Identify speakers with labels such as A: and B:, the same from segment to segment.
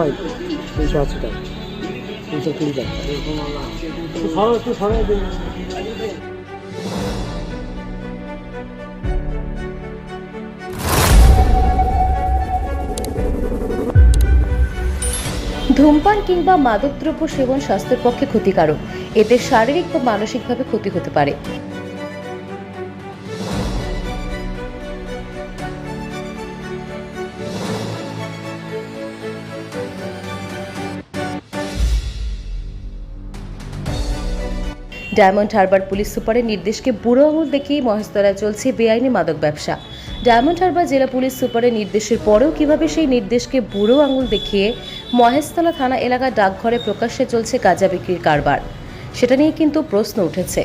A: ভাই, তিনশো আশি টাকা। তিনশো কুড়ি টাকা।
B: ধূমপান কিংবা মাদকদ্রব্য সেবন স্বাস্থ্যের পক্ষে ক্ষতিকারক। এতে শারীরিক বা মানসিকভাবে ক্ষতি হতে পারে। ডায়মন্ড হারবার পুলিশ সুপারের নির্দেশকে বুড়ো আঙুল দেখিয়ে মহেশতলায় চলছে বেআইনি মাদক ব্যবসা। ডায়মন্ড হারবার জেলা পুলিশ সুপারের নির্দেশের পরেও কীভাবে সেই নির্দেশকে বুড়ো আঙুল দেখিয়ে মহেশতলা থানা এলাকা ডাকঘরে প্রকাশ্যে চলছে গাঁজা বিক্রির কারবার? সেটা নিয়ে কিন্তু প্রশ্ন উঠেছে।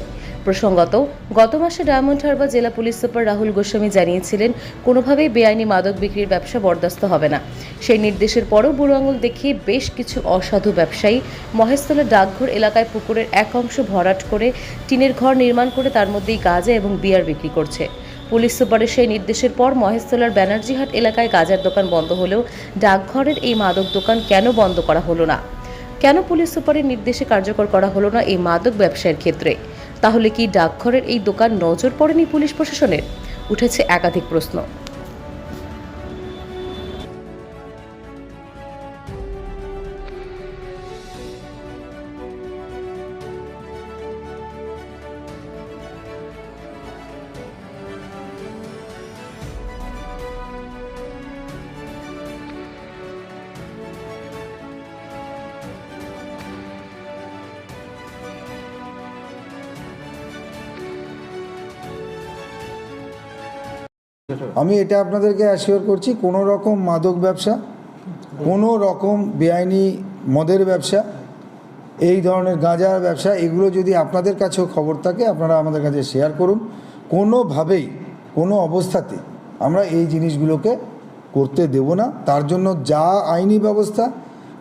B: প্রসঙ্গত, গত মাসে ডায়মন্ড হারবার জেলা পুলিশ সুপার রাহুল গোস্বামী জানিয়েছিলেন, কোনোভাবেই বেআইনি মাদক বিক্রির ব্যবসা বরদাস্ত হবে না। সেই নির্দেশের পরও বুড়ো আঙুল দেখিয়ে বেশ কিছু অসাধু ব্যবসায়ী মহেশতলা ডাকঘর এলাকায় পুকুরের এক অংশ ভরাট করে টিনের ঘর নির্মাণ করে তার মধ্যেই গাঁজা এবং বিয়ার বিক্রি করছে। পুলিশ সুপারের সেই নির্দেশের পর মহেশতলার ব্যানার্জিহাট এলাকায় গাজার দোকান বন্ধ হলেও ডাকঘরের এই মাদক দোকান কেন বন্ধ করা হলো না? কেন পুলিশ সুপারের নির্দেশে কার্যকর করা হলো না এই মাদক ব্যবসায়ের ক্ষেত্রে? তাহলে কি ডাকঘরের এই দোকান নজর পড়েনি পুলিশ প্রশাসনের? উঠেছে একাধিক প্রশ্ন।
C: আমি এটা আপনাদেরকে অ্যাসিওর করছি, কোনো রকম মাদক ব্যবসা, কোনো রকম বেআইনি মদের ব্যবসা, এই ধরনের গাঁজার ব্যবসা, এগুলো যদি আপনাদের কাছেও খবর থাকে, আপনারা আমাদের কাছে শেয়ার করুন। কোনোভাবেই, কোনো অবস্থাতে আমরা এই জিনিসগুলোকে করতে দেব না। তার জন্য যা আইনি ব্যবস্থা,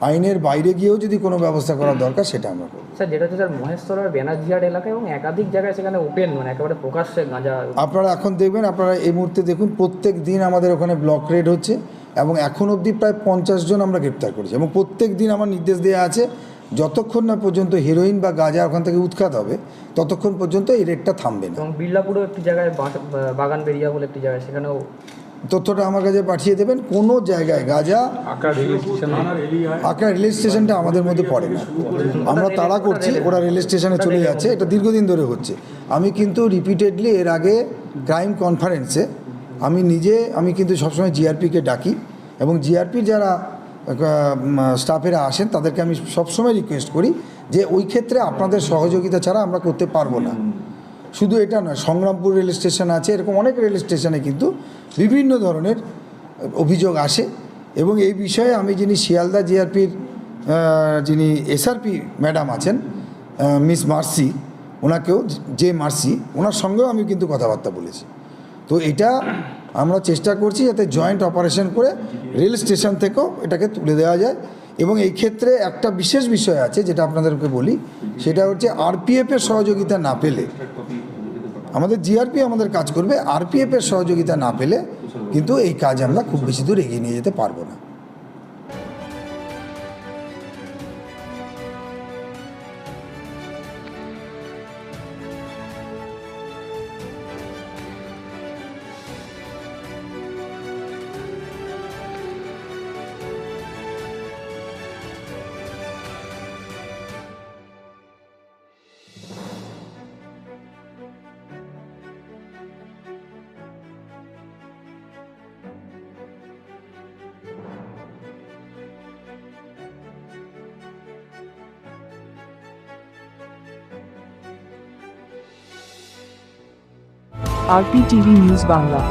C: আইনের বাইরে গিয়েও যদি কোনো ব্যবস্থা করার দরকার, সেটা আমরা করব।
A: স্যার যেটা হচ্ছে স্যার মহেশ্বরের ব্যানার্জিহাট এলাকা এবং একাধিক জায়গায় সেখানে ওপেন মানে একেবারে প্রকাশ্যে গাঁজা
C: আপনারা এখন দেখবেন আপনারা এই মুহূর্তে দেখুন প্রত্যেক দিন আমাদের ওখানে ব্লক রেড হচ্ছে এবং এখন অবধি প্রায় পঞ্চাশ জন আমরা গ্রেপ্তার করেছি এবং প্রত্যেক দিন আমার নির্দেশ দেওয়া আছে যতক্ষণ না পর্যন্ত হিরোইন বা গাঁজা ওখান থেকে উৎখাত হবে ততক্ষণ পর্যন্ত এই রেটটা থামবে না।
A: এবং বিড়লাপুরেও একটি জায়গায় বাগান বেরিয়া বলে একটি জায়গায় সেখানেও
C: তথ্যটা আমার কাছে পাঠিয়ে দেবেন। কোনো জায়গায় গাজা আঁকড়া রেল স্টেশনটা আমাদের মধ্যে পড়ে না। আমরা তাড়া করছি ওরা রেল স্টেশনে চলে যাচ্ছে। এটা দীর্ঘদিন ধরে হচ্ছে। আমি কিন্তু রিপিটেডলি এর আগে ক্রাইম কনফারেন্সে আমি নিজে আমি কিন্তু সবসময় জিআরপিকে ডাকি এবং জিআরপির যারা স্টাফেরা আসেন তাদেরকে আমি সবসময় রিকোয়েস্ট করি যে ওই ক্ষেত্রে আপনাদের সহযোগিতা ছাড়া আমরা করতে পারব না। শুধু এটা নয়, সংগ্রামপুর রেল স্টেশন আছে, এরকম অনেক রেল স্টেশনে কিন্তু বিভিন্ন ধরনের অভিযোগ আসে। এবং এই বিষয়ে আমি যিনি শিয়ালদা জিআরপির যিনি এসআরপি ম্যাডাম আছেন মিস মার্সি, ওনাকেও যে মার্সি, ওনার সঙ্গেও আমি কিন্তু কথাবার্তা বলেছি। তো এটা আমরা চেষ্টা করছি যাতে জয়েন্ট অপারেশন করে রেল স্টেশন থেকেও এটাকে তুলে দেওয়া যায়। এবং এই ক্ষেত্রে একটা বিশেষ বিষয় আছে, যেটা আপনাদেরকে বলি, সেটা হচ্ছে আরপিএফের সহযোগিতা না পেলে আমাদের জিআরপি আমাদের কাজ করবে আরপিএফের সহযোগিতা না পেলে কিন্তু এই কাজ আমরা খুব বেশি দূর এগিয়ে নিয়ে যেতে পারব না।
D: RPTV news Bangla